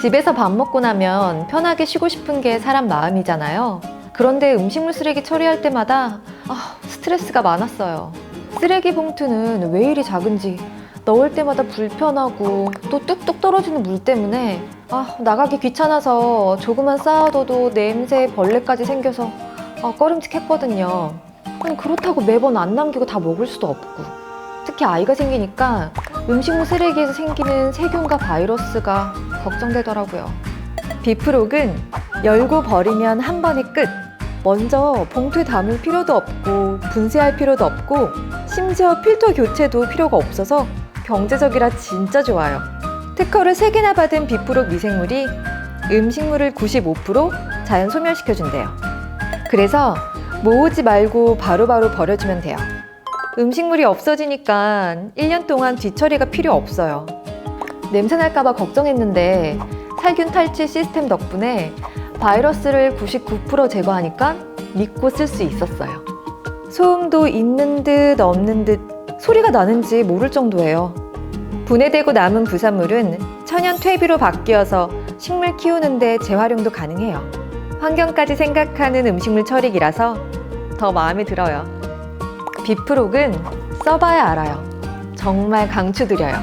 집에서 밥 먹고 나면 편하게 쉬고 싶은 게 사람 마음이잖아요. 그런데 음식물 쓰레기 처리할 때마다 아, 스트레스가 많았어요. 쓰레기 봉투는 왜 이리 작은지 넣을 때마다 불편하고 또 뚝뚝 떨어지는 물 때문에 아, 나가기 귀찮아서 조금만 쌓아둬도 냄새, 벌레까지 생겨서 아, 꺼림칙했거든요. 음, 그렇다고 매번 안 남기고 다 먹을 수도 없고 특히 아이가 생기니까 음식물 쓰레기에서 생기는 세균과 바이러스가 걱정되더라고요. 비프록은 열고 버리면 한 번에 끝. 먼저 봉투에 담을 필요도 없고 분쇄할 필요도 없고 심지어 필터 교체도 필요가 없어서 경제적이라 진짜 좋아요. 특허를 3개나 받은 비프록 미생물이 음식물을 95% 자연 소멸시켜준대요. 그래서 모으지 말고 바로바로 버려주면 돼요. 음식물이 없어지니까 1년 동안 뒤처리가 필요 없어요. 냄새 날까봐 걱정했는데 살균 탈취 시스템 덕분에 바이러스를 99% 제거하니까 믿고 쓸 수 있었어요. 소음도 있는 듯 없는 듯 소리가 나는지 모를 정도예요. 분해되고 남은 부산물은 천연 퇴비로 바뀌어서 식물 키우는데 재활용도 가능해요. 환경까지 생각하는 음식물 처리기라서 더 마음에 들어요. 비프록은 써봐야 알아요. 정말 강추드려요.